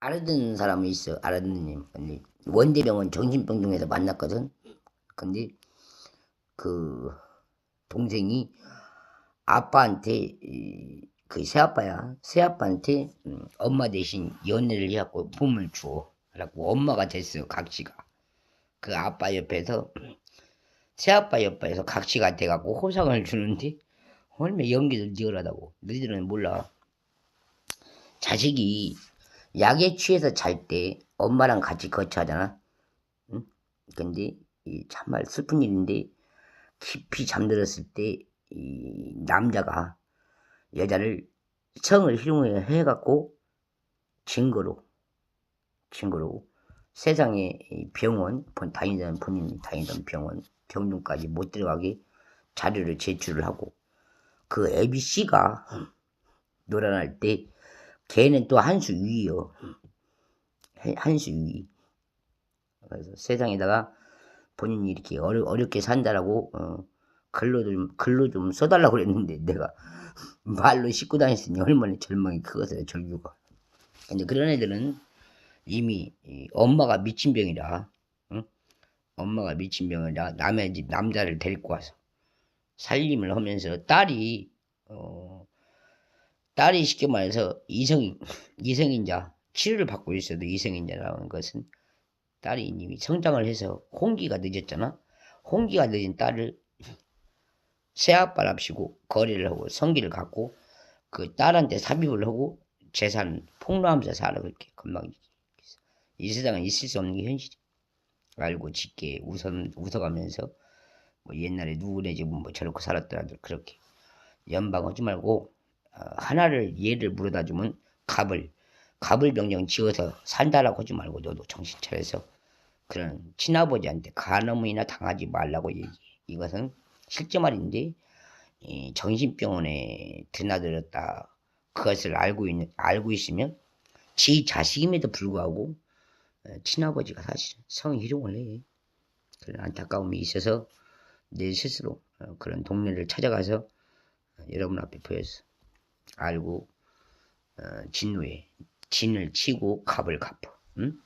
알아듣는 사람이 있어 알아듣는 님. 근데 원대병원 정신병 중에서 만났거든. 근데 그 동생이 아빠한테 이, 그 새아빠야. 새아빠한테 음, 엄마 대신 연애를 해갖고 봄을 주어. 그래갖고 엄마가 됐어 각시가. 그 아빠 옆에서 새아빠 옆에서 각시가 돼갖고 호상을 주는데 얼마나 연기도 리얼하다고. 너희들은 몰라. 자식이 약에 취해서 잘 때 엄마랑 같이 거처하잖아 응? 근데 이 정말 슬픈 일인데 깊이 잠들었을 때 이 남자가 여자를 성을 희롱해 해갖고 증거로 증거로 세상에 이 병원 본 다니던 본인이 다니던 병원 병동까지 못 들어가게 자료를 제출을 하고 그 ABC가 놀아날 때 걔는 또 한 수 위요 한 수 위. 그래서 세상에다가 본인이 이렇게 어려, 어렵게 산다라고 어, 글로 좀 글로 좀 써달라고 그랬는데 내가 말로 싣고 다녔으니 얼마나 절망이 크거든 절규가. 근데 그런 애들은 이미 이 엄마가 미친 병이라, 응? 엄마가 미친 병이라 남의 집 남자를 데리고 와서 살림을 하면서 딸이 어, 딸이 쉽게 말해서 이성인 이성인자 치료를 받고 있어도 이성인자라는 것은 딸이 이미 성장을 해서 홍기가 늦었잖아. 홍기가 늦은 딸을 새아빠랍시고 거래를 하고 성기를 갖고 그 딸한테 삽입을 하고 재산 폭로하면서 살아 그렇게 건방 이 세상은 있을 수 없는 게 현실이 알고 짙게 웃어 웃어가면서 뭐 옛날에 누구네 집은 뭐 저렇게 살았더라도 그렇게 연방하지 말고 어, 하나를 예를 물어다 주면 갑을 갑을 병정 지어서 산다라고 하지 말고 너도 정신 차려서 그런 친아버지한테 간어문이나 당하지 말라고 얘기해. 이것은 실제 말인데 이 정신병원에 드나들었다 그것을 알고 있는 알고 있으면 지 자식임에도 불구하고 어, 친아버지가 사실 성희롱을 해. 그런 안타까움이 있어서 내 스스로 어, 그런 동네를 찾아가서 어, 여러분 앞에 보여서 알고 어, 진노에 진을 치고 갑을 갚어. 응?